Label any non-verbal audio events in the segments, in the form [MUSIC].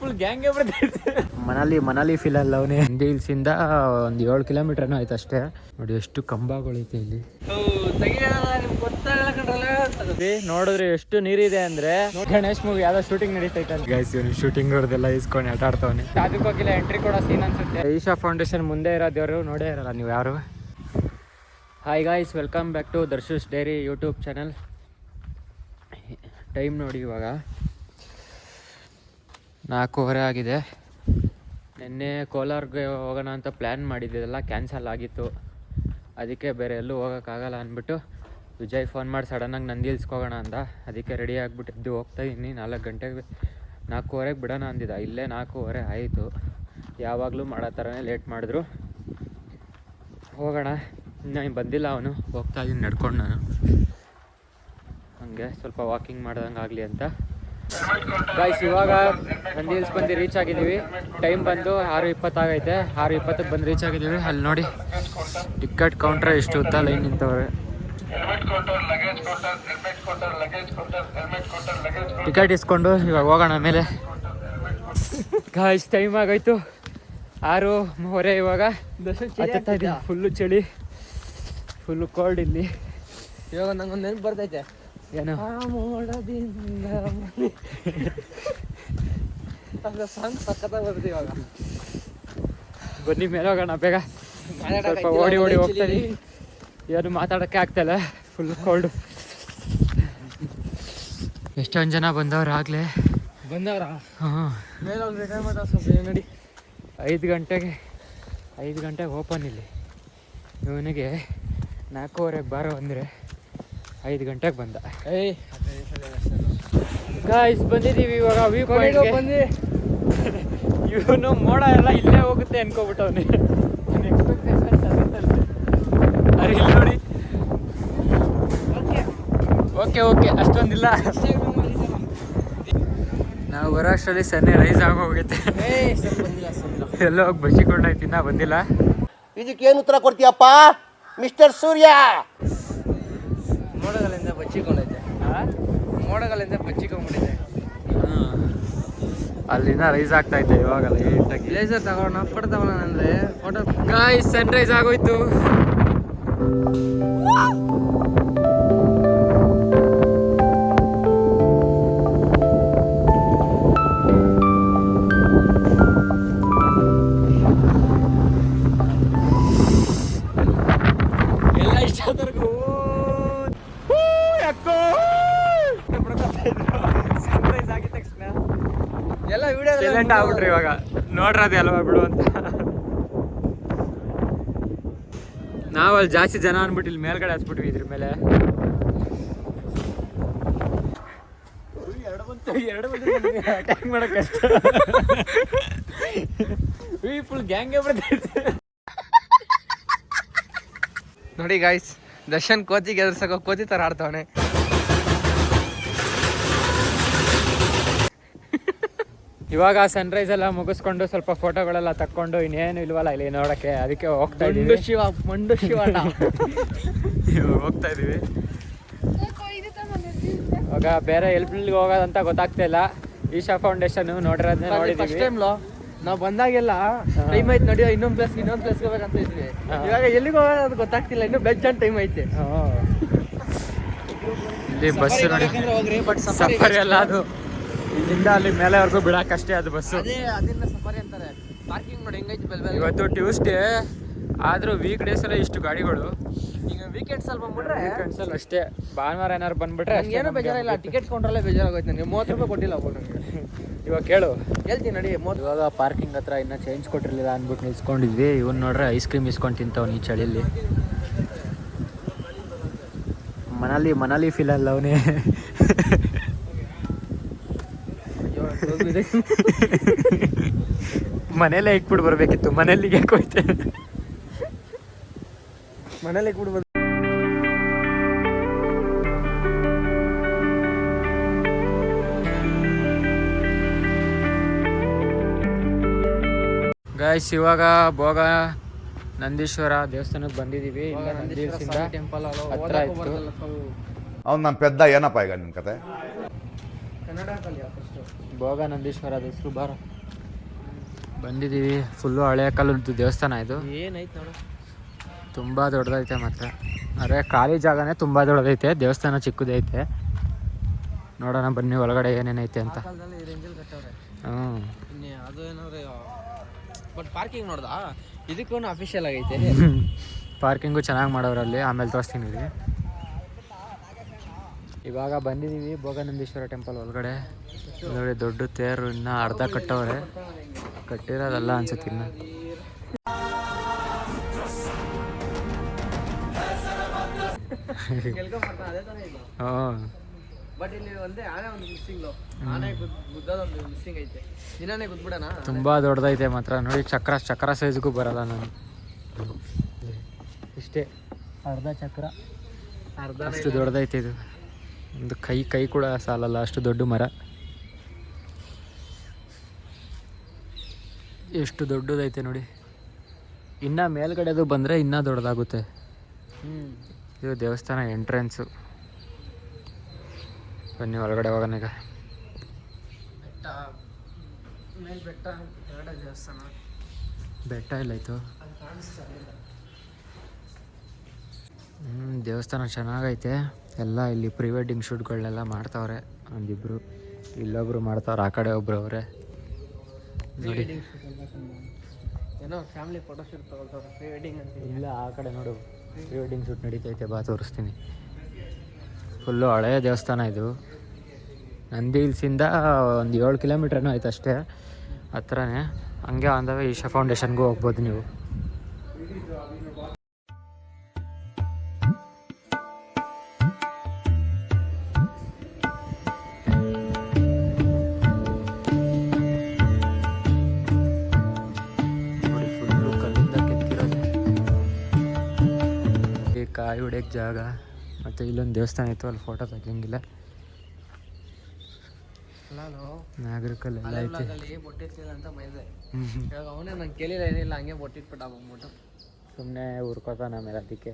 Full ಗ್ಯಾಂಗೇ ಬರ್ತೈತೆ Manali Manali feel ಅಲ್ಲ ಅವನೇ. ಹಿಲ್ಸ್ ಇಂದ ಒಂದ್ ಏಳು ಕಿಲೋಮೀಟರ್ ಆಯ್ತು ಅಷ್ಟೇ. ನೋಡಿ ಎಷ್ಟು ಕಂಬಗಳೈತೆ ಇಲ್ಲಿ. ಏ, ನೋಡಿದ್ರೆ ಎಷ್ಟು ನೀರಿದೆ ಅಂದ್ರೆ ಗಣೇಶ್ ಮೂವಿ ಯಾವ್ದೋ ಶೂಟಿಂಗ್ ನಡೀತೈತೆ ಗೈಸ್ ಇವನು ಶೂಟಿಂಗ್ ಹೊಡೆದೆಲ್ಲ ಇಸ್ಕೊಂಡು ಆಟ ಆಡ್ತಾವನೆ. ಅದಕ್ಕೆ ಹೋಗಿಲ್ಲ ಎಂಟ್ರಿ ಕೊಡೋ ಸೀನ್ ಅನ್ಸುತ್ತೆ. ಈಶಾ ಫೌಂಡೇಶನ್ ಮುಂದೆ ಇರೋ ದೇವರು ನೋಡೇ ಇರಲ್ಲ ನೀವು ಯಾರು? Hi guys welcome back to Darshu's diary YouTube channel time ನೋಡಿ ಇವಾಗ ನಾಲ್ಕೂವರೆ ಆಗಿದೆ. ನಿನ್ನೆ ಕೋಲಾರ್ಗೆ ಹೋಗೋಣ ಅಂತ ಪ್ಲ್ಯಾನ್ ಮಾಡಿದ್ದೆಲ್ಲ ಕ್ಯಾನ್ಸಲ್ ಆಗಿತ್ತು. ಅದಕ್ಕೆ ಬೇರೆ ಎಲ್ಲೂ ಹೋಗೋಕ್ಕಾಗಲ್ಲ ಅಂದ್ಬಿಟ್ಟು ವಿಜಯ್ ಫೋನ್ ಮಾಡಿ ಸಡನ್ನಾಗಿ ನಂದಿ ಹೋಗೋಣ ಅಂದ. ಅದಕ್ಕೆ ರೆಡಿ ಆಗಿಬಿಟ್ಟು ಎದ್ದು ಹೋಗ್ತಾ ಇನ್ನಿ ನಾಲ್ಕು ಗಂಟೆಗೆ ನಾಲ್ಕೂವರೆಗೆ ಬಿಡೋಣ ಅಂದಿದ್ದ. ಇಲ್ಲೇ ನಾಲ್ಕೂವರೆ ಆಯಿತು. ಯಾವಾಗಲೂ ಮಾಡೋ ಥರನೇ ಲೇಟ್ ಮಾಡಿದ್ರು. ಹೋಗೋಣ. ಇನ್ನು ಬಂದಿಲ್ಲ ಅವನು. ಹೋಗ್ತಾ ಇದ್ದೀನಿ ನಡ್ಕೊಂಡು ನಾನು. ಹಂಗೆ ಸ್ವಲ್ಪ ವಾಕಿಂಗ್ ಮಾಡ್ದಂಗೆ ಆಗಲಿ ಅಂತ. ಗಾಯ್ಸ್ ಇವಾಗ ನಂದಿ ಹಿಲ್ಸ್ ಬಂದು ರೀಚ್ ಆಗಿದ್ದೀವಿ. ಟೈಮ್ ಬಂದು ಆರು ಇಪ್ಪತ್ತಾಗೈತೆ ಆರು ಇಪ್ಪತ್ತಕ್ಕೆ ಬಂದು ರೀಚ್ ಆಗಿದ್ದೀವಿ. ಅಲ್ಲಿ ನೋಡಿ ಟಿಕೆಟ್ ಕೌಂಟ್ರ್ ಎಷ್ಟು ಉದ್ದ ಲೈನ್ ನಿಂತವ್ರೆ. ಟಿಕೆಟ್ ಇಸ್ಕೊಂಡು ಇವಾಗ ಹೋಗೋಣ ಮೇಲೆ ಗಾಯ್ಸ್ ಟೈಮ್ ಆಗೋಯ್ತು. ಆರು ಹೊರೆ ಇವಾಗ. ಫುಲ್ಲು ಚಳಿ. ಫುಲ್ಲು ಕೋಲ್ಡ್ ಇಲ್ಲಿ. ಇವಾಗ ನಂಗೊಂದು ನೆನಪು ಬರ್ತೈತೆ. ಏನು? ಸಾಂಗ್ ಸಕ್ಕತ್ತ ಬರ್ತೀವಿ ಇವಾಗ. ಬನ್ನಿ ಮೇಲೆ ಹೋಗೋಣ ಬೇಗ. ಸ್ವಲ್ಪ ಓಡಿ ಓಡಿ ಹೋಗ್ತೀನಿ ಏನು ಮಾತಾಡೋಕ್ಕೆ ಆಗ್ತಾಯಿಲ್ಲ ಫುಲ್ ಕೋಲ್ಡ್ ಎಷ್ಟೊಂದು ಜನ ಬಂದವ್ರು ಆಗಲೇ. ಬಂದವ್ರ? ಹಾಂ ಮೇಲೆ ನೋಡಿ. ಐದು ಗಂಟೆಗೆ ಐದು ಗಂಟೆಗೆ ಓಪನ್ ಇಲ್ಲಿ. ಇವನಿಗೆ ನಾಲ್ಕೂವರೆಗೆ ಬಾರೋ ಅಂದರೆ ಐದು ಗಂಟೆಗೆ ಬಂದ. ಏಯ್ ಗಾಯ್ಸ್ ಬಂದಿದ್ದೀವಿ ಇವಾಗ ವ್ಯೂ ಪಾಯಿಂಟ್ಗೆ ಬಂದು ಇವನು ಮೋಡ ಎಲ್ಲ ಇಲ್ಲೇ ಹೋಗುತ್ತೆ ಅನ್ಕೋಬಿಟ್ಟವನೆ ಅರೆ ಇಲ್ಲಿ ನೋಡಿ. ಓಕೆ ಓಕೆ ಅಷ್ಟೊಂದಿಲ್ಲ. ನಾವು ಬರೋ ಅಷ್ಟರಲ್ಲಿ ಸನ್ನೆ ರೈಸ್ ಆಗೋಗೈತೆ ಎಲ್ಲೋ ಹೋಗಿ ಬಚ್ಚಿಕೊಂಡಾಯ್ತು ಬಂದಿಲ್ಲ ಬಂದಿಲ್ಲ. ಏನು ಉತ್ತರ ಕೊಡ್ತೀಯಪ್ಪ? ಮಿಸ್ಟರ್ ಸೂರ್ಯ! ಮೋಡಗಳಿಂದ ಬಚ್ಚಿಕೊಂಡೈತೆ ಮೋಡಗಳಿಂದ ಬಚ್ಚಿಕೊಂಡ್ಬಿಟ್ಟಿದೆ ಅಲ್ಲಿಂದ ರೈಸ್ ಆಗ್ತಾ ಇತ್ತು ಇವಾಗ ಲೇಸರ್ ತಗೋಣ ಫೋಟೋ ತಗೋಣ ಅಂದ್ರೆ ಫೋಟೋ ಗಾಯ್ಸ್ ಸನ್ ರೈಸ್ ಆಗೋಯ್ತು. ಸೈಲೆಂಟ್ ಆಗ್ಬಿಟ್ರಿ ಇವಾಗ. ನೋಡ್ರದೆ ಅಲ್ವಾ ಬಿಡು ಅಂತ. ನಾವಲ್ಲಿ ಜಾಸ್ತಿ ಜನ ಅನ್ಬಿಟ್ಟು ಇಲ್ಲಿ ಮೇಲ್ಗಡೆ ಹಚ್ಬಿಟ್ವಿ ಇದ್ರ ಮೇಲೆ. ಫುಲ್ ಗ್ಯಾಂಗೇ ಬರ್ತೈತೆ ನೋಡಿ ಗಾಯ್ಸ್ ದರ್ಶನ್ ಕೋತಿಗೆ ಎದುರ್ಸಕೋ ಕೋತಿ ತರ ಆಡ್ತಾವನೆ. ಇವಾಗ ಸನ್ರೈಸ್ ಎಲ್ಲ ಮುಗಿಸ್ಕೊಂಡು ಸ್ವಲ್ಪ ಫೋಟೋಗಳೆಲ್ಲ ತಕ್ಕೊಂಡು ಇನ್ನೇನು ಇಲ್ವಲ್ಲ ಇಲ್ಲಿ ನೋಡಕ್ಕೆ ಅದಕ್ಕೆ ಹೋಗ್ತಾ ಮಂಡು ಇದೀವಿ. ಶಿವ ಮಂಡು ಶಿವ ಹೋಗ್ತಾ ಇದೀವಿ. ಇವಾಗ ಬೇರೆ ಎಲ್ಪಿಗೆ ಹೋಗೋದಂತ ಗೊತ್ತಾಗ್ತಾ ಇಲ್ಲ. ಈಶಾ ಫೌಂಡೇಶನ್ ನೋಡಿರೋದನ್ನ ಫಸ್ಟ್ ಟೈಮ್ ಟೈಮ್ ನಾವು ಬಂದಾಗೆಲ್ಲ ಟೈಮ್ ಆಯ್ತು ನಡಿಯೋ ಇನ್ನೊಂದು ಪ್ಲೇಸ್ ಇನ್ನೊಂದು ಪ್ಲೇಸ್ ಹೋಗ್ಬೇಕಂತ ಇದ್ವಿ. ಇವಾಗ ಎಲ್ಲಿಗೆ ಹೋಗೋದು ಅದು ಗೊತ್ತಾಗ್ತಿಲ್ಲ ಇನ್ನು ಬೆಜ್ ಅಂತ ಟೈಮ್ ಐತೆ ಇಲ್ಲಿ ಬಸ್ ನೋಡಿ. ಹೋಗ್ರಿ ಬಟ್ ಸಫಾರಿ ಎಲ್ಲ ಅದು. ಇಲ್ಲಿಂದ ಅಲ್ಲಿ ಮೇಲೆವರೆಗೂ ಬಿಡಕ್ಕಷ್ಟೇ ಅದು ಬಸ್ಸು. ಅದೇ ಅದನ್ನ ಸಫಾರಿ ಅಂತಾರೆ. ಪಾರ್ಕಿಂಗ್ ನೋಡಿ ಹೆಂಗೈತೆ ಬೆಲ್ ಇವತ್ತು ಟ್ಯೂಸ್ಡೇ ಆದ್ರೂ ವೀಕ್ ಡೇಸ್ ಎಲ್ಲ ಇಷ್ಟು ಗಾಡಿಗಳು. ಈಗ ವೀಕೆಂಡ್ಸ್ ಅಲ್ಲಿ ಬಂದ್ಬಿಟ್ರೆ ಅಲ್ಲಿ ಅಷ್ಟೇ. ಭಾನುವಾರ ಏನಾರು ಬಂದ್ಬಿಟ್ರೆ ಏನೋ ಬೇಜಾರಿಲ್ಲ. ಟಿಕೆಟ್ ಕೊಂಡ್ರಲ್ಲೇ ಬೇಜಾರಾಗೋಯ್ತು ನನಗೆ. ಮೂವತ್ತು ರೂಪಾಯಿ ಕೊಟ್ಟಿಲ್ಲ ನನಗೆ. ಇವಾಗ ಕೇಳು. ಹೇಳ್ತೀನಿ ನಡಿ ಮೂವತ್ತು ಇವಾಗ ಪಾರ್ಕಿಂಗ್ ಹತ್ರ ಇನ್ನ ಚೇಂಜ್ ಕೊಟ್ಟಿರ್ಲಿಲ್ಲ ಅಂದ್ಬಿಟ್ಟು ನಿಲ್ಸ್ಕೊಂಡಿದ್ವಿ. ಇವನು ನೋಡ್ರೆ ಐಸ್ ಕ್ರೀಮ್ ಇಸ್ಕೊಂಡು ತಿಂತವ್ನು ಈ ಚಳಿಯಲ್ಲಿ ಮನಾಲಿ ಮನಾಲಿ ಫೀಲ್ ಅಲ್ಲ ಅವನೇ. [LAUGHS] ಮನೇಲೆ ಇಟ್ಬಿಟ್ಟು ಬರ್ಬೇಕಿತ್ತು. ಮನೇಲಿ ಯಾಕೆ ಹೋಯ್ತೆ? ಮನೇಲೆ ಕೂಡ್ಬೋದು ಗಾಯ್ಸ್ ಇವಾಗ ಭೋಗ ನಂದೀಶ್ವರ ದೇವಸ್ಥಾನಕ್ಕೆ ಬಂದಿದ್ದೀವಿ. ಟೆಂಪಲ್ ಹತ್ರ ಇತ್ತು. ಅವ್ನು ನಮ್ಮ ಪೆದ್ದ ಏನಪ್ಪ ಈಗ ನಿಮ್ಮ ಕತೆ? ಕನ್ನಡ ಭೋಗ ನಂದೀಶ್ವರ ಹೆಸರು ಬಾರ. ಬಂದಿದ್ದೀವಿ. ಫುಲ್ಲು ಹಳೆ ಕಾಲದ್ದು ದೇವಸ್ಥಾನ ಇದು. ಏನೈತೆ ನೋಡು. ತುಂಬ ದೊಡ್ಡದೈತೆ ಮತ್ತೆ. ಅಂದರೆ ಖಾಲಿ ಜಾಗನೇ ತುಂಬ ದೊಡ್ಡದೈತೆ. ದೇವಸ್ಥಾನ ಚಿಕ್ಕದೈತೆ. ನೋಡೋಣ ಬನ್ನಿ ಒಳಗಡೆ ಏನೇನೈತೆ ಅಂತ. ಹ್ಞೂ. ಅದು ಏನಾದ್ರೆ ಬಟ್ ಪಾರ್ಕಿಂಗ್ ನೋಡ್ದಾ? ಇದಕ್ಕೂ ಅಫಿಷಿಯಲ್ ಆಗೈತೆ. [LAUGHS] ಪಾರ್ಕಿಂಗು ಚೆನ್ನಾಗಿ ಮಾಡೋರಲ್ಲಿ ಆಮೇಲೆ ತೋರಿಸ್ತೀನಿ. ಇವಾಗ ಬಂದಿದ್ದೀವಿ ಭೋಗನಂದೀಶ್ವರ ಟೆಂಪಲ್ ಒಳಗಡೆ. ನೋಡಿ ದೊಡ್ಡ ತೇರು ಇನ್ನು ಅರ್ಧ ಕಟ್ಟವ್ರೆ. ಕಟ್ಟಿರೋದಲ್ಲ ಅನ್ಸುತ್ತೆ ಇನ್ನು. [LAUGHS] ತುಂಬಾ ದೊಡ್ಡದೈತೆ ಮಾತ್ರ. ನೋಡಿ ಚಕ್ರ ಚಕ್ರ ಸೈಜ್ಗೂ ಬರಲ್ಲ ನಾನು. ಇಷ್ಟೇ. ಅರ್ಧ ಚಕ್ರ. ಅರ್ಧ ಅಷ್ಟು ದೊಡ್ಡದೈತೆ ಇದು. ಒಂದು ಕೈ ಕೈ ಕೂಡ ಸಾಲಲ್ಲ ಅಷ್ಟು ದೊಡ್ಡ ಮರ. ಎಷ್ಟು ದೊಡ್ಡದೈತೆ ನೋಡಿ. ಇನ್ನು ಮೇಲ್ಗಡೆದು ಬಂದರೆ ಇನ್ನೂ ದೊಡ್ಡದಾಗುತ್ತೆ. ಇದು ದೇವಸ್ಥಾನ ಎಂಟ್ರೆನ್ಸು. ಬನ್ನಿ ಒಳಗಡೆ ಹೋಗೋಣ ಈಗ. ಬೆಟ್ಟ ಇಲ್ಲ ಬೆಟ್ಟ ಎರಡೇ ದೇವಸ್ಥಾನ ಬೆಟ್ಟ ಎಲ್ಲಾಯ್ತು ಅಲ್ಲಿ ಕಾಣಿಸ್ತಾ ಇಲ್ಲ ಹ್ಞೂ ದೇವಸ್ಥಾನ ಚೆನ್ನಾಗೈತೆ. ಎಲ್ಲ ಇಲ್ಲಿ ಪ್ರೀ ವೆಡ್ಡಿಂಗ್ ಶೂಟ್ಗಳನ್ನೆಲ್ಲ ಮಾಡ್ತಾವ್ರೆ. ಒಂದಿಬ್ರು ಇಲ್ಲೊಬ್ರು ಮಾಡ್ತಾವ್ರೆ ಆ ಕಡೆ ಒಬ್ರು ಅವರೇ. ನೋಡಿ. ಏನೋ ಫ್ಯಾಮಿಲಿ ಫೋಟೋ ಶೂಟ್ ತಗೊಳ್ತಾರೆ ಪ್ರೀ ವೆಡ್ಡಿಂಗ್ ಅಂತ ಇಲ್ಲ ಆ ಕಡೆ ನೋಡು. ಪ್ರೀ ವೆಡ್ಡಿಂಗ್ ಶೂಟ್ ನಡೀತೈತೆ ಬಾ ತೋರಿಸ್ತೀನಿ. ಫುಲ್ಲು ಹಳೆಯ ದೇವಸ್ಥಾನ ಇದು. ನಂದಿ ಹಿಲ್ಸಿಂದ ಒಂದು ಏಳು ಕಿಲೋಮೀಟ್ರೇನೋ ಆಯ್ತು ಅಷ್ಟೇ ಹತ್ರನೇ. ಹಂಗೆ ಆನ್ ದ ವೇ ಈಶಾ ಫೌಂಡೇಶನ್ಗೂ ಹೋಗ್ಬೋದು ನೀವು. ಜಾಗ ಮತ್ತು ಇಲ್ಲೊಂದು ದೇವಸ್ಥಾನ ಇತ್ತು ಅಲ್ಲಿ ಫೋಟೋ ತೆಗಿಯಂಗಿಲ್ಲ. ನಾನು ನಾಗರಿಕಲ್ಲೆಲ್ಲ ಹಳೆ ಐತೆ ಅಂತ ಬೈದೆ. ಹ್ಞೂ ಇವಾಗ ಅವನೇ ನಂಗೆ ಕೇಳಿಲ್ಲ ಏನಿಲ್ಲ ಹಂಗೆ ಬೊಟ್ಟಿಟ್ಬಿಟ್ಟ ಬಂದ್ಬಿಟ್ಟು. ಸುಮ್ಮನೆ ಉರ್ಕೋತಾನ ಆಮೇಲೆ ಅದಕ್ಕೆ.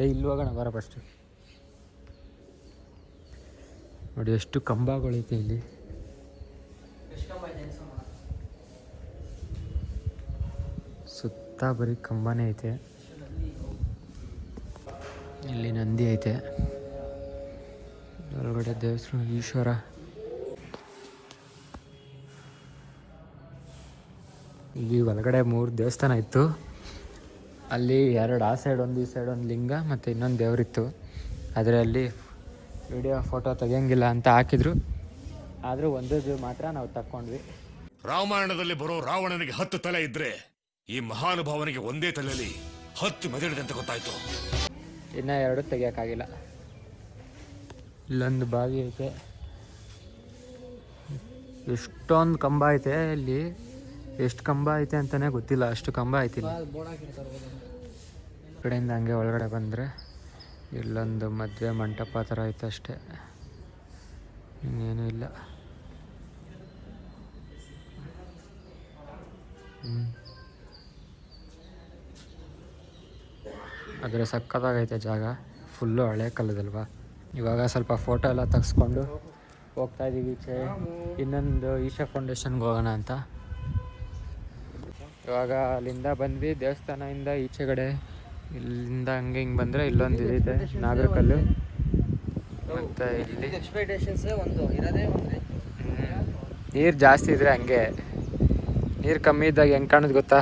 ಏ ಇಲ್ಲಿ ಹೋಗೋಣ ಬರ ಫಸ್ಟು ನೋಡಿ ಎಷ್ಟು ಕಂಬಗಳೈತೆ ಇಲ್ಲಿ ಎಷ್ಟು ಕಂಬ ಇದೆ ಅನ್ಸೋ ನೋಡ. ಸುತ್ತ ಬರೀ ಕಂಬನೇ ಐತೆ. ಇಲ್ಲಿ ನಂದಿ ಐತೆ. ಒಳಗಡೆ ದೇವಸ್ಥಾನ ಈಶ್ವರ. ಇಲ್ಲಿ ಒಳಗಡೆ ಮೂರು ದೇವಸ್ಥಾನ ಇತ್ತು. ಅಲ್ಲಿ ಎರಡು ಆ ಸೈಡ್ ಒಂದು ಈ ಸೈಡ್ ಒಂದು ಲಿಂಗ ಮತ್ತು ಇನ್ನೊಂದು ದೇವರಿತ್ತು. ಆದರೆ ಅಲ್ಲಿ ವಿಡಿಯೋ ಫೋಟೋ ತೆಗಿಯಂಗಿಲ್ಲ ಅಂತ ಹಾಕಿದ್ರು. ಆದರೂ ಒಂದದ್ದು ಮಾತ್ರ ನಾವು ತಕ್ಕೊಂಡ್ವಿ. ರಾಮಾಯಣದಲ್ಲಿ ಬರೋ ರಾವಣನಿಗೆ ಹತ್ತು ತಲೆ ಇದ್ರೆ ಈ ಮಹಾನುಭಾವನಿಗೆ ಒಂದೇ ತಲೆಯಲ್ಲಿ ಹತ್ತು ಮೆದಳಿದೆ ಅಂತ ಗೊತ್ತಾಯ್ತು. ಇನ್ನ ಎರಡು ತೆಗಿಯೋಕ್ಕಾಗಿಲ್ಲ. ಇಲ್ಲೊಂದು ಬಾವಿ ಐತೆ. ಎಷ್ಟೊಂದು ಕಂಬ ಐತೆ ಇಲ್ಲಿ ಎಷ್ಟು ಕಂಬ ಐತೆ ಅಂತಾನೆ ಗೊತ್ತಿಲ್ಲ ಅಷ್ಟು ಕಂಬ ಐತಿ ಕಡೆಯಿಂದ ಹಂಗೆ ಒಳಗಡೆ ಬಂದರೆ ಇಲ್ಲೊಂದು ಮದುವೆ ಮಂಟಪ ಥರ ಐತೆ ಅಷ್ಟೇ. ಇನ್ನೇನೂ ಇಲ್ಲ. ಆದರೆ ಸಕ್ಕತ್ತಾಗೈತೆ ಜಾಗ. ಫುಲ್ಲು ಹಳೆ ಕಾಲದಲ್ವಾ ಇವಾಗ ಸ್ವಲ್ಪ ಫೋಟೋ ಎಲ್ಲ ತೆಗೆಸ್ಕೊಂಡು ಹೋಗ್ತಾ ಇದ್ದೀವಿ ಈಚೆ. ಇನ್ನೊಂದು ಈಶಾ ಫೌಂಡೇಶನ್ಗೆ ಹೋಗೋಣ ಅಂತ. ಇವಾಗ ಅಲ್ಲಿಂದ ಬಂದ್ವಿ ದೇವಸ್ಥಾನದಿಂದ ಈಚೆಗಡೆ ಇಲ್ಲಿಂದ ಹಂಗೆ ಹಿಂಗೆ ಬಂದರೆ ಇಲ್ಲೊಂದು ಇದೆ ನಾಗರಕಲ್ಲು. ಮತ್ತು ಇಲ್ಲಿ ನೀರು ಜಾಸ್ತಿ ಇದ್ರೆ ಹಂಗೆ. ನೀರು ಕಮ್ಮಿ ಇದ್ದಾಗ ಹೆಂಗೆ ಕಾಣೋದು ಗೊತ್ತಾ?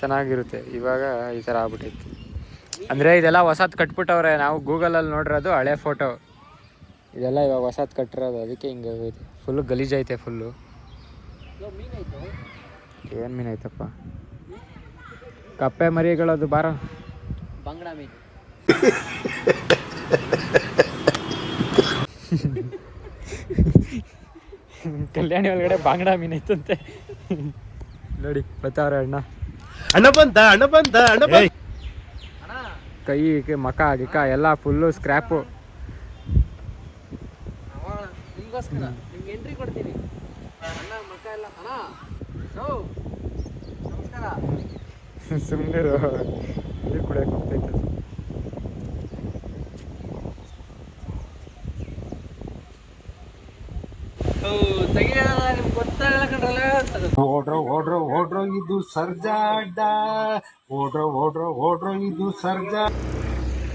ಚೆನ್ನಾಗಿರುತ್ತೆ. ಇವಾಗ ಈ ಥರ ಆಗ್ಬಿಟ್ಟಿತ್ತು. ಅಂದರೆ ಇದೆಲ್ಲ ಹೊಸದು ಕಟ್ಬಿಟ್ಟವ್ರೆ. ನಾವು ಗೂಗಲಲ್ಲಿ ನೋಡಿರೋದು ಹಳೆ ಫೋಟೋ. ಇದೆಲ್ಲ ಇವಾಗ ಹೊಸದು ಕಟ್ಟಿರೋದು. ಅದಕ್ಕೆ ಹಿಂಗೆ ಆಗೈತೆ ಫುಲ್ಲು ಗಲೀಜೈತೆ ಫುಲ್ಲು ಏನು ಮೀನು ಐತಪ್ಪ? ಕಪ್ಪೆ ಮರಿಗಳದು ಬಾರ. ಬಂಗಡ ಮೀನು. [LAUGHS] ಕಲ್ಯಾಣಿ ಒಳಗಡೆ ಬಾಂಗಡ ಮೀನು ಐತಂತೆ. [LAUGHS] ನೋಡಿ ಬರ್ತಾವ್ರೆ ಅಣ್ಣ. ಅಣ್ಣ ಬಂದ ಅಣ್ಣ ಬಂದ ಅಣ್ಣ. ಕೈ ಮಕ ಗಿಕ ಎಲ್ಲ ಫುಲ್ಲು ಸ್ಕ್ರ್ಯಾಪು ಅವ ನಿಮ್ಗೋಸ್ಕರ ನಿಮ್ಗೆ ಎಂಟ್ರಿ ಕೊಡ್ತೀನಿ. ಅಣ್ಣ ಮಕ್ಕ ಎಲ್ಲ ಅಣ್ಣ. ನಮಸ್ಕಾರ. [LAUGHS] ಸುಮ್ಮನೆ ನೀರು ಕುಡಿಯಕ್ಕೆ ಹೋಗ್ತೈತೆ ಓಡ್ರೋ ಓಡ್ರೋ ಓಡ್ರೋ ಇದು ಸರ್ಜಾ ಅಡ್ಡ ಓಡ್ರೋ ಓಡ್ರೋ ಓಡ್ರೋ ಇದು ಸರ್ಜಾ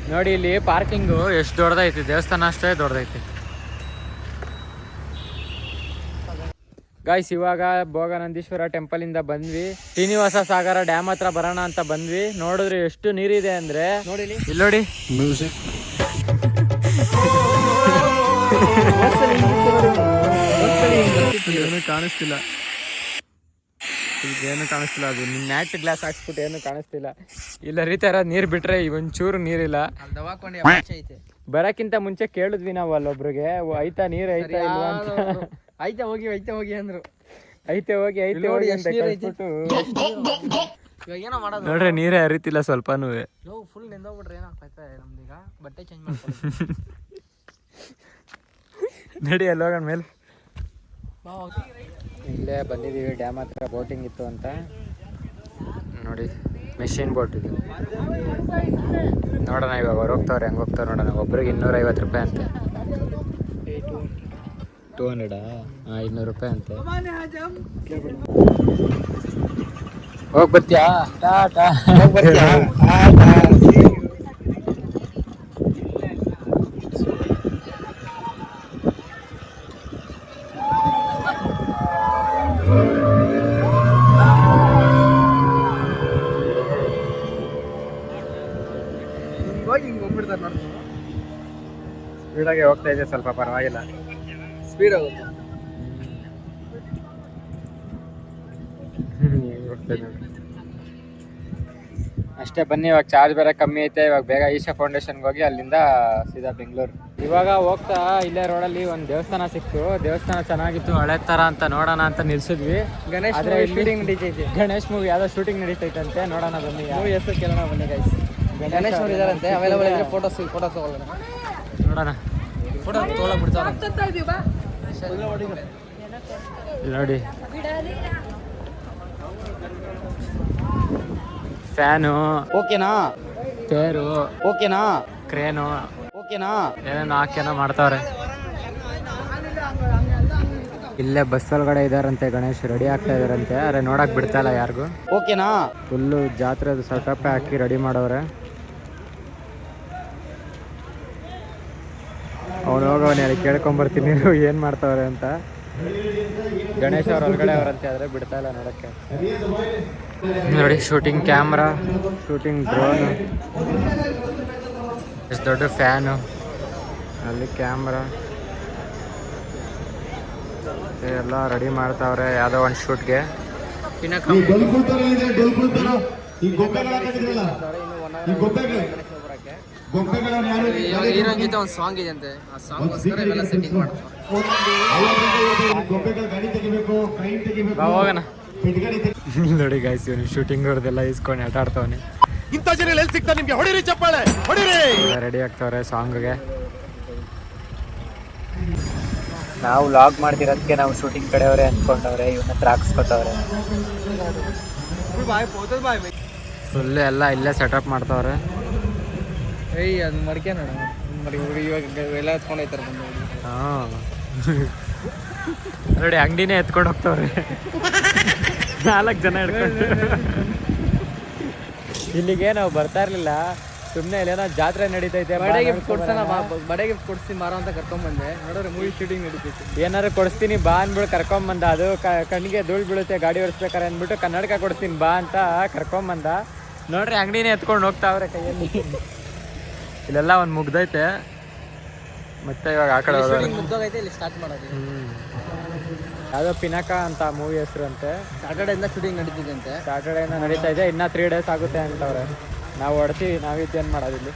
ನೋಡಿ ಇಲ್ಲಿ ಪಾರ್ಕಿಂಗ್ ಎಷ್ಟು ದೊಡ್ಡದೈತಿ ದೇವಸ್ಥಾನ ಅಷ್ಟೇ ದೊಡ್ಡದೈತಿ ಗಾಯ್ಸ್ ಇವಾಗ ಭೋಗನಂದೀಶ್ವರ ಟೆಂಪಲ್ ಇಂದ ಬಂದ್ವಿ ಶ್ರೀನಿವಾಸ ಸಾಗರ ಡ್ಯಾಮ್ ಹತ್ರ ಬರೋಣ ಅಂತ ಬಂದ್ವಿ ನೋಡಿದ್ರೆ ಎಷ್ಟು ನೀರಿದೆ ಅಂದ್ರೆ ನೋಡಿ ಇಲ್ಲಿ ನೋಡಿ ಏನು ಕಾಣಿಸ್ತಿಲ್ಲ. ಏನು ಕಾಣಿಸ್ತಿಲ್ಲ ಅದು. ನ್ಯಾಟ್ ಗ್ಲಾಸ್ ಹಾಕ್ಸ್ಬಿಟ್ಟು ಏನು ಕಾಣಿಸ್ತಿಲ್ಲ. ಇಲ್ಲ ರೀತಿ ನೀರು ನೀರ್ ಬಿಟ್ರೆ ಒಂಚೂರು ನೀರಿಲ್ಲ. ಬರಕ್ಕಿಂತ ಮುಂಚೆ ಕೇಳಿದ್ವಿ ನಾವು ಅಲ್ಲೊಬ್ರಿಗೆ "ಓ, ಐತಾ ನೀರ್ ಐತಾ ಇಲ್ವಾ? ಅಂತ. ಐತೆ ಹೋಗಿ ಐತೆ ಹೋಗಿ ಅಂದ್ರು. ಐತೆ ಹೋಗಿ ಐತೆ ಹೋಗಿ ಅಂತ ಕಳ್ಸ್ಬಿಟ್ಟು ಇವಾಗ ಏನೋ ಮಾಡೋದು. ನೋಡ್ರೆ ನೀರೇ ಹರಿತಿಲ್ಲ ಸ್ವಲ್ಪನೂ. ಲೋ ಫುಲ್ ನೆಂದೋಗ್ಬಿಟ್ರೆ ಏನಾಗ್ತೈತೆ ನಮ್ದೀಗ? ಬಟ್ಟೆ ಚೇಂಜ್ [LAUGHS] ನಡಿ ಅಲ್ಲಿ ಹೋಗೋಣ ಮೇಲೆ. ಇಲ್ಲೇ ಬಂದಿದ್ದೀವಿ, ಡ್ಯಾಮ್ ಹತ್ರ ಬೋಟಿಂಗ್ ಇತ್ತು ಅಂತ. ನೋಡಿ, ಮೆಷಿನ್ ಬೋಟ್ ಇದು. ನೋಡೋಣ ಇವಾಗ ಹೊರ ಹೋಗ್ತಾವ್ರೆ, ಹೆಂಗೆ ಹೋಗ್ತಾವ್ರೆ ನೋಡೋಣ. ಒಬ್ರಿಗೆ ಇನ್ನೂರೈವತ್ತು ರೂಪಾಯಿ ಅಂತೆ. ಟೂ ಹಂಡ್ರೆಡಾ ಹಾಂ, ಇನ್ನೂರು ರೂಪಾಯಿ ಅಂತೆ. ಹೋಗಿ ಬರ್ತೀಯಾ? ಟಾಟಾ ಹೋಗ್ತಾ ಇದೆ ಸ್ವಲ್ಪ ಪರವಾಗಿಲ್ಲ. ಸ್ಪೀಡ್ ಆಗುತ್ತೆ? ಅಷ್ಟೇ ಬನ್ನಿ ಇವಾಗ ಚಾರ್ಜ್ ಬೇರೆ ಕಮ್ಮಿ ಐತೆ. ಇವಾಗ ಬೇಗ ಈಶಾ ಫೌಂಡೇಶನ್ಗೆ ಹೋಗಿ ಅಲ್ಲಿಂದ ಸೀದಾ ಬೆಂಗಳೂರು. ಇವಾಗ ಹೋಗ್ತಾ ಇಲ್ಲೇ ರೋಡಲ್ಲಿ ಒಂದು ದೇವಸ್ಥಾನ ಸಿಕ್ತು. ದೇವಸ್ಥಾನ ಚೆನ್ನಾಗಿತ್ತು ಹಳೆ ತರ ಅಂತ ನೋಡೋಣ ಅಂತ ನಿಲ್ಸಿದ್ವಿ. ಗಣೇಶ್ ಶೂಟಿಂಗ್ ನಡೀತೈತೆ. ಗಣೇಶ್ ಮೂವಿ ಯಾವ್ದೋ ಶೂಟಿಂಗ್ ನಡೀತೈತಂತೆ. ನೋಡೋಣ ಬನ್ನಿ ಮೂವಿ ಹೆಸರು ಕೇಳೋಣ ಬನ್ನಿ ಗೈಸ್ ಗಣೇಶ್ ಅವ್ರು ಇದಾರಂತೆ. ಅವೈಲೇಬಲ್ ಇದ್ರೆ ಫೋಟೋಸ್ ಫೋಟೋಸ್ ತಗೊಳ್ಳೋಣ. ನೋಡೋಣ. ಫೋಟೋ ತೊಗೊಳಕ್ ಬಿಡ್ತಾರೆ ಇಲ್ಲಿ ನೋಡಿ ಫ್ಯಾನು. ಓಕೆನಾ? ತೇರು. ಓಕೆನಾ? ಕ್ರೇನು. ಓಕೆನಾ? ಏನೇನು ಹಾಕ್ಯನ ಮಾಡ್ತಾವ್ರೆ. ಇಲ್ಲೇ ಬಸ್ ಒಳಗಡೆ ಇದಾರಂತೆ ಗಣೇಶ್ ರೆಡಿ ಆಗ್ತಾ ಇದಾರಂತೆ. ಅರೆ ನೋಡಕ್ ಬಿಡ್ತಾ ಇಲ್ಲ ಯಾರಿಗೂ. ಓಕೆನಾ? ಫುಲ್ಲು ಜಾತ್ರೆ ಸಟಪ್ ಹಾಕಿ ರೆಡಿ ಮಾಡವ್ರೆ. ಅವ್ನು ಹೋಗವನೆ ಅಲ್ಲಿ ಕೇಳ್ಕೊಂಬರ್ತೀನಿ ಏನು ಮಾಡ್ತಾವ್ರೆ ಅಂತ. ಗಣೇಶ್ ಅವ್ರ ಒಳಗಡೆ ಅವರಂತೆ ಆದ್ರೆ ಬಿಡ್ತಾ ಇಲ್ಲ ನೋಡಕ್ಕೆ. ನೋಡಿ ಶೂಟಿಂಗ್ ಕ್ಯಾಮ್ರಾ ಶೂಟಿಂಗ್ ಡ್ರೋನ್ ಎಷ್ಟು ದೊಡ್ಡ ಫ್ಯಾನು ಅಲ್ಲಿ ಕ್ಯಾಮ್ರಾ ಎಲ್ಲ ರೆಡಿ ಮಾಡ್ತಾವ್ರೆ ಯಾವುದೋ ಒಂದು ಶೂಟ್ಗೆ ಜೊತೆ ಒಂದು ಸಾಂಗ್ ಇದೆ ಅಂತೆ. ಆ ಸಾಂಗ್ ಸೆಟ್ಟಿಂಗ್ ಮಾಡ್ತಾರೆ ಹೋಗೋಣ. ನೋಡಿ ಗಾಯ್ಸ್ ಇವನು ಶೂಟಿಂಗ್ ಹೊಡೆದೆಲ್ಲ ಇಸ್ಕೊಂಡು ಆಟ ಆಡ್ತಾವನೆ. ಇಂಥ ಜನ ಎಲ್ಲಿ ಸಿಗ್ತಾರೆ ನಿಮ್ಗೆ? ಹೊಡಿರಿ ಚಪ್ಪಾಳೆ ಹೊಡಿರಿ! ರೆಡಿ ಆಗ್ತಾವ್ರೆ ಸಾಂಗ್ಗೆ ನಾವು ಲಾಗ್ ಮಾಡ್ತಿರೋದಕ್ಕೆ ನಾವು ಶೂಟಿಂಗ್ ಕಡೆಯವ್ರೆ ಅಂದ್ಕೊಂಡವ್ರೆ ಇವನ್ನ ತ್ರಾಕ್ಸ್ಕೊತಾವ್ರೆ ಹಾಕ್ಸ್ಕೊತವ್ರೆ. ಫುಲ್ ಎಲ್ಲ ಇಲ್ಲೇ ಸೆಟಪ್ ಮಾಡ್ತಾವ್ರೆ. ಏಯ್ ಅದು ಮಡಿಕೆ ನೋಡ. ಮಡಿ ಹುಡುಗಿ ಇವಾಗ ಎಲ್ಲ ಎತ್ಕೊಂಡು ಹೋಯ್ತಾರೆ ಬಂದು ಹಾಂ. ನೋಡಿ ಅಂಗಡಿನೇ ಎತ್ಕೊಂಡು ಹೋಗ್ತಾವ್ರಿ. ನಾಲ್ಕು ಜನ ಹಿಡ್ಕೊಂಡು. ಇಲ್ಲಿಗೆ ನಾವು ಬರ್ತಾ ಇರ್ಲಿಲ್ಲ. ಸುಮ್ಮನೆ ಇಲ್ಲೇನೋ ಜಾತ್ರೆ ನಡೀತೈತೆ ಬಡ ಗಿಫ್ಟ್ ಕೊಡ್ಸೋಣ. ಬಾ. ಬಡೆ ಗಿಫ್ಟ್ ಕೊಡಿಸ್ತೀನಿ ಮಾರೋ ಅಂತ ಕರ್ಕೊಂಬಂದೆ ನೋಡಿದ್ರೆ ಮೂವಿ ಶೂಟಿಂಗ್ ನಡೀತೈತೆ. ಏನಾದ್ರು ಕೊಡಿಸ್ತೀನಿ ಬಾ ಅಂದ್ಬಿಟ್ಟು ಕರ್ಕೊಂಬಂದ ಅದು ಕಣ್ಣಿಗೆ ಧೂಳು ಬೀಳುತ್ತೆ ಗಾಡಿ ಓಡಿಸ್ಬೇಕಾರೆ ಅಂದ್ಬಿಟ್ಟು ಕನ್ನಡಕ ಕೊಡಿಸ್ತೀನಿ ಬಾ ಅಂತ ಕರ್ಕೊಂಬಂದ ನೋಡ್ರಿ ಅಂಗಡಿನೇ ಎತ್ಕೊಂಡು ಹೋಗ್ತಾವ್ರೆ ಕೈಯಲ್ಲಿ. ಇಲ್ಲೆಲ್ಲ ಒಂದು ಮುಗ್ದೈತೆ. ಮತ್ತೆ ಇವಾಗ ಆ ಕಡೆ ಮುಗ್ದೋಗೈತೆ ಇಲ್ಲಿ ಸ್ಟಾರ್ಟ್ ಮಾಡೋದು. ಹ್ಮ್. ಯಾವುದೋ ಪಿನಾಕ ಅಂತ ಮೂವಿ ಹೆಸರು ಅಂತೆ ಸಾಟರ್ಡೆಯಿಂದ ಶೂಟಿಂಗ್ ನಡೀತಿದೆ ಅಂತೆ ಸ್ಯಾಟರ್ಡೇನ ನಡೀತಾ ಇದೆ. ಇನ್ನೂ ತ್ರೀ ಡೇಸ್ ಆಗುತ್ತೆ ಅಂತವ್ರೆ. ನಾವು ಹೊಡ್ತೀವಿ ನಾವಿದ್ದೇನು ಮಾಡೋದು ಇಲ್ಲಿ.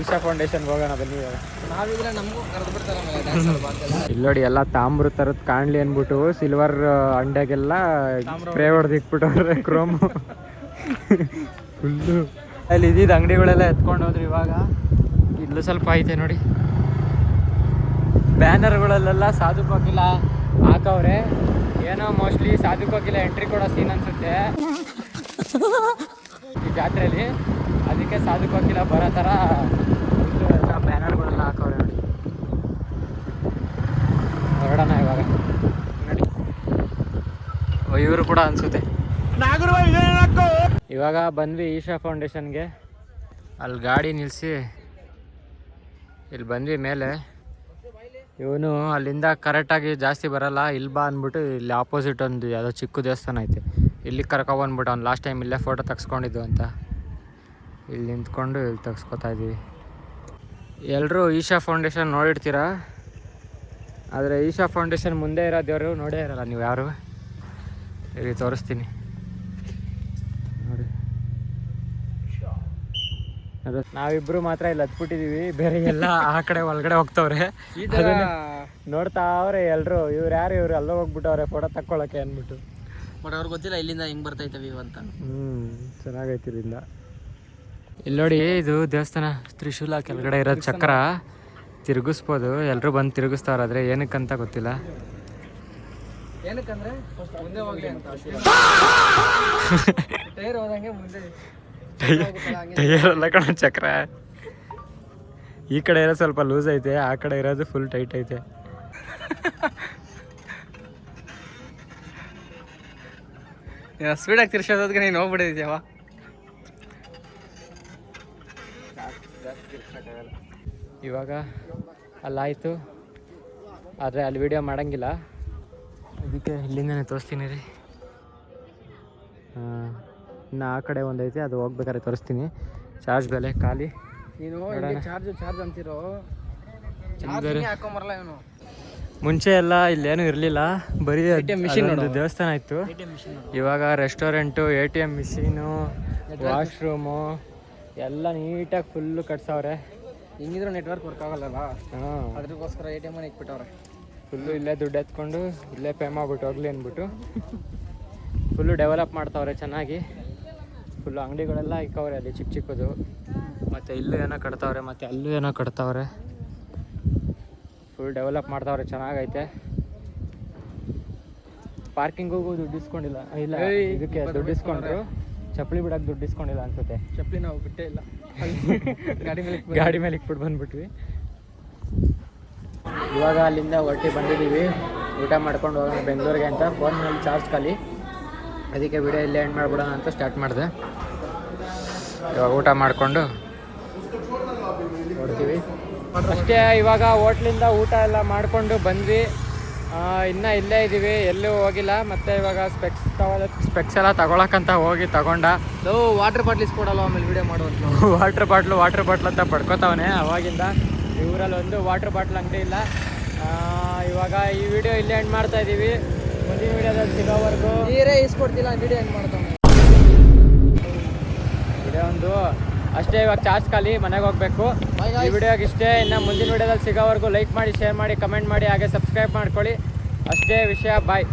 ಈಶಾ ಫೌಂಡೇಶನ್ ಹೋಗೋಣ ಬನ್ನಿ ಇವಾಗ. ನಾವಿದ್ರೆ ನಮಗೂ ಕರೆದು ಬಿಡ್ತಾರೆ ಇಲ್ಲಿ ನೋಡಿ ಎಲ್ಲ ತಾಮ್ರ ಥರದ್ದು ಕಾಣ್ಲಿ ಅಂದ್ಬಿಟ್ಟು ಸಿಲ್ವರ್ ಅಂಡೆಗೆಲ್ಲ ಸ್ಪ್ರೇ ಹೊಡೆದು ಇಟ್ಬಿಟ್ಟವ್ರೆ ಕ್ರೋಮ್ ಫುಲ್ಲು [LAUGHS] ಅಲ್ಲಿ ಇದ್ದಿದ್ದು ಅಂಗಡಿಗಳೆಲ್ಲ ಎತ್ಕೊಂಡು ಹೋದ್ರಿ ಇವಾಗ. ಇಲ್ಲೂ ಸ್ವಲ್ಪ ಐತೆ ನೋಡಿ. ಬ್ಯಾನರ್ಗಳಲ್ಲೆಲ್ಲ ಸಾಧು ಕೋಕಿಲ ಹಾಕವ್ರೆ. ಏನೋ ಮೋಸ್ಟ್ಲಿ ಸಾಧು ಕೋಕಿಲ ಎಂಟ್ರಿ ಕೊಡೋ ಸೀನ್ ಅನ್ಸುತ್ತೆ. ಈ ಜಾತ್ರೆಯಲ್ಲಿ ಅದಕ್ಕೆ ಸಾಧು ಕೋಕಿಲ ಬರೋ ಥರ ಬ್ಯಾನರ್ಗಳೆಲ್ಲ ಹಾಕವ್ರೆ ನೋಡಿ. ಹೊರಡೋಣ ಇವಾಗ. ನೋಡಿ. ಇವರು ಕೂಡ ಅನಿಸುತ್ತೆ. ಇವಾಗ ಬಂದ್ವಿ ಈಶಾ ಫೌಂಡೇಶನ್ಗೆ. ಅಲ್ಲಿ ಗಾಡಿ ನಿಲ್ಲಿಸಿ ಇಲ್ಲಿ ಬಂದ್ವಿ ಮೇಲೆ. ಇವನು ಅಲ್ಲಿಂದ ಕರೆಕ್ಟಾಗಿ ಜಾಸ್ತಿ ಬರಲ್ಲ, ಇಲ್ಲಿ ಬಾ ಅಂದ್ಬಿಟ್ಟು ಇಲ್ಲಿ ಆಪೋಸಿಟ್ ಒಂದು ಯಾವುದೋ ಚಿಕ್ಕ ದೇವಸ್ಥಾನ ಐತೆ. ಇಲ್ಲಿ ಕರ್ಕೊಬಂದ್ಬಿಟ್ಟು ಅವ್ನು ಲಾಸ್ಟ್ ಟೈಮ್ ಇಲ್ಲೇ ಫೋಟೋ ತೆಗ್ಸ್ಕೊಂಡಿದ್ದು ಅಂತ. ಇಲ್ಲಿ ನಿಂತ್ಕೊಂಡು ಇಲ್ಲಿ ತೆಗ್ಸ್ಕೊತಾ ಇದ್ದೀವಿ ಎಲ್ಲರೂ ಈಶಾ ಫೌಂಡೇಶನ್ ನೋಡಿರ್ತೀರಾ? ಆದರೆ ಈಶಾ ಫೌಂಡೇಶನ್ ಮುಂದೆ ಇರೋ ದೇವರು ನೋಡೇ ಇರಲ್ಲ, ನೀವು ಯಾರು? ಇಲ್ಲಿ ತೋರಿಸ್ತೀನಿ ನೋಡಿ ಅದು ನಾವಿಬ್ರು ಮಾತ್ರ ಇಲ್ಲಿ ಹತ್ಬಿಟ್ಟಿದೀವಿ. ಬೇರೆ ಎಲ್ಲ ಆ ಕಡೆ ಒಳಗಡೆ ಹೋಗ್ತವ್ರೆ. ನೋಡ್ತಾ ಅವ್ರೆ ನೋಡ್ತಾವ್ರೆ ಎಲ್ರು. ಇವ್ರು ಯಾರು ಇವ್ರು? ಎಲ್ಲ ಹೋಗ್ಬಿಟ್ಟವ್ರೆ ಫೋಟೋ ತಕ್ಕೊಳಕ್ಕೆ ಅಂದ್ಬಿಟ್ಟು. ಬಟ್ ಅವ್ರಿಗೆ ಗೊತ್ತಿಲ್ಲ ಇಲ್ಲಿಂದ ಹೆಂಗ್ ಬರ್ತೈತೆ ವ್ಯೂ ಅಂತ. ಹ್ಮ್ ಚೆನ್ನಾಗೈತಿ ಇಲ್ಲಿಂದ. ಇಲ್ಲಿ ನೋಡಿ ಇದು ದೇವಸ್ಥಾನ ತ್ರಿಶೂಲ ಕೆಳಗಡೆ ಇರೋ ಚಕ್ರ. ತಿರುಗಿಸ್ಬೋದು. ಎಲ್ಲರೂ ಬಂದು ತಿರುಗಿಸ್ತಾವ್ರೆ ಆದರೆ ಏನಕ್ಕಂತ ಗೊತ್ತಿಲ್ಲ. ಏನಕ್ಕಂದ್ರೆ ಮುಂದೆ ಹೋಗ್ಲಿ ಅಂತ. [LAUGHS] ಟೈರ್ ಹೋದಂಗೆ ಮುಂದೆ. ಎಲ್ಲ ಕಣ ಚಕ್ರ. ಈ ಕಡೆ ಇರೋದು ಸ್ವಲ್ಪ ಲೂಸ್ ಐತೆ ಆ ಕಡೆ ಇರೋದು ಫುಲ್ ಟೈಟ್ ಐತೆ. ಸ್ಪೀಡಾಗಿ ತಿರ್ಸೋದಕ್ಕೆ ನೀನು ಹೋಗ್ಬಿಟ್ಟಿದ್ಯಾವ ಇವಾಗ ಅಲ್ಲಾಯಿತು ಆದರೆ ಅಲ್ಲಿ ವಿಡಿಯೋ ಮಾಡೋಂಗಿಲ್ಲ. ಅದಕ್ಕೆ ಇಲ್ಲಿಂದನೇ ತೋರಿಸ್ತೀನಿ ರೀ. ಇನ್ನು ಆ ಕಡೆ ಒಂದೈತೆ ಅದು ಹೋಗ್ಬೇಕಾದ್ರೆ ತೋರಿಸ್ತೀನಿ. ಚಾರ್ಜ್ ಬೆಲೆ ಖಾಲಿ. ನೀನು. ಚಾರ್ಜ್ ಚಾರ್ಜ್ ಅಂತಿರೋ. ಹಾಕೊಂಬರಲ್ಲ ಇವನು. ಮುಂಚೆ ಎಲ್ಲ ಇಲ್ಲೇನು ಇರಲಿಲ್ಲ. ಬರೀ ಮಿಷಿನ್ ಒಂದು. ದೇವಸ್ಥಾನ ಇತ್ತು. ಇವಾಗ restaurant A T M machine washroom ಎಲ್ಲ ನೀಟಾಗಿ ಫುಲ್ಲು ಕಟ್ಸವ್ರೆ. ಹಿಂಗಿದ್ರು ನೆಟ್ವರ್ಕ್ ವರ್ಕ್ ಆಗಲ್ಲಲ್ಲ? ಹಾಂ. ಅದಕ್ಕೋಸ್ಕರ ಎ ಟಿ ಎಂ ಇಟ್ಬಿಟ್ಟವ್ರೆ. ಫುಲ್ಲು ಇಲ್ಲೇ ದುಡ್ಡು ಎತ್ಕೊಂಡು ಇಲ್ಲೇ ಪೇ ಮಾಡ್ಬಿಟ್ಟು ಹೋಗ್ಲಿ ಅಂದ್ಬಿಟ್ಟು. ಫುಲ್ಲು ಡೆವಲಪ್ ಮಾಡ್ತಾವ್ರೆ ಚೆನ್ನಾಗಿ. ಫುಲ್ಲು ಅಂಗಡಿಗಳೆಲ್ಲ ಇಕ್ಕವ್ರೆ ಅಲ್ಲಿ ಚಿಕ್ಕ ಚಿಕ್ಕದು. ಮತ್ತು ಇಲ್ಲೂ ಏನೋ ಕಟ್ತಾವ್ರೆ ಮತ್ತು ಅಲ್ಲೂ ಏನೋ ಕಟ್ತಾವ್ರೆ. ಫುಲ್ ಡೆವಲಪ್ ಮಾಡ್ತಾವ್ರೆ ಚೆನ್ನಾಗೈತೆ. ಪಾರ್ಕಿಂಗಿಗೂ ದುಡ್ಡು ಇಸ್ಕೊಂಡಿಲ್ಲ. ಇಲ್ಲ ಇದಕ್ಕೆ ದುಡ್ಡು ಇಸ್ಕೊಂಡ್ರು. ಚಪ್ಪಲಿ ಬಿಡಕ್ಕೆ ದುಡ್ಡು ಇಸ್ಕೊಂಡಿಲ್ಲ ಅನ್ಸುತ್ತೆ. ಚಪ್ಪಲಿ ನಾವು ಬಿಟ್ಟೇ ಇಲ್ಲ. [LAUGHS] ಗಾಡಿ ಮೇಲೆ ಗಾಡಿ ಮೇಲೆ ಇಟ್ಬಿಟ್ಟು ಬಂದ್ಬಿಟ್ವಿ. ಇವಾಗ ಅಲ್ಲಿಂದ ಹೊರಟಿ ಬಂದಿದ್ದೀವಿ. ಊಟ ಮಾಡ್ಕೊಂಡು ಹೋಗೋಣ ಬೆಂಗಳೂರಿಗೆ ಅಂತ. ಫೋನ್ ಮೇಲೆ ಚಾರ್ಜ್ ಖಾಲಿ. ಅದಕ್ಕೆ ವಿಡಿಯೋ ಇಲ್ಲೇ ಎಂಡ್ ಮಾಡಿಬಿಡೋಣ ಅಂತ ಸ್ಟಾರ್ಟ್ ಮಾಡಿದೆ. ಇವಾಗ ಊಟ ಮಾಡಿಕೊಂಡು ನೋಡ್ತೀವಿ. ಅಷ್ಟೇ ಇವಾಗ ಹೋಟ್ಲಿಂದ ಊಟ ಎಲ್ಲ ಮಾಡಿಕೊಂಡು ಬಂದ್ವಿ. ಇನ್ನೂ ಇಲ್ಲೇ ಇದ್ದೀವಿ ಎಲ್ಲೂ ಹೋಗಿಲ್ಲ. ಮತ್ತು ಇವಾಗ ಸ್ಪೆಕ್ಸ್ ತಗೊಳ ಸ್ಪೆಕ್ಸ್ ಎಲ್ಲ ತಗೊಳಕ್ಕಂತ ಹೋಗಿ ತಗೊಂಡ. ವಾಟರ್ ಬಾಟ್ಲ್ ಇಸ್ಕೊಡಲ್ಲ ಆಮೇಲೆ ವಿಡಿಯೋ ಮಾಡುವಂತ ವಾಟ್ರ್ ಬಾಟ್ಲು ವಾಟ್ರ್ ಬಾಟ್ಲ್ ಅಂತ ಪಡ್ಕೊತಾವನೆ ಅವಾಗಿಂದ. ಇವರಲ್ಲಿ ಒಂದು ವಾಟ್ರ್ ಬಾಟ್ಲ್ ಅಂಗಡಿ ಇಲ್ಲ. ಇವಾಗ ಈ ವಿಡಿಯೋ ಇಲ್ಲೇ ಎಂಡ್ ಮಾಡ್ತಾ ಇದ್ದೀವಿ ಮುಂದಿನ ವಿಡಿಯೋದಲ್ಲಿ ಸಿಗೋವರೆಗೂ ನೀರೇ ಇಸ್ಕೊಡ್ತಿಲ್ಲ ವಿಡಿಯೋ ಏನು ಮಾಡ್ತಾನೆ? ಇದೇ ಒಂದು. ಅಷ್ಟೇ ಇವಾಗ ಚಾರ್ಜ್ ಖಾಲಿ ಮನೆಗೆ ಹೋಗ್ಬೇಕು. ಈ ವಿಡಿಯೋಗೆ ಇಷ್ಟೇ. ಇನ್ನು ಮುಂದಿನ ವಿಡಿಯೋದಲ್ಲಿ ಸಿಗೋವರೆಗೂ ಲೈಕ್ ಮಾಡಿ ಶೇರ್ ಮಾಡಿ ಕಮೆಂಟ್ ಮಾಡಿ ಹಾಗೆ ಸಬ್ಸ್ಕ್ರೈಬ್ ಮಾಡ್ಕೊಳ್ಳಿ. ಅಷ್ಟೇ ವಿಷಯ. ಬಾಯ್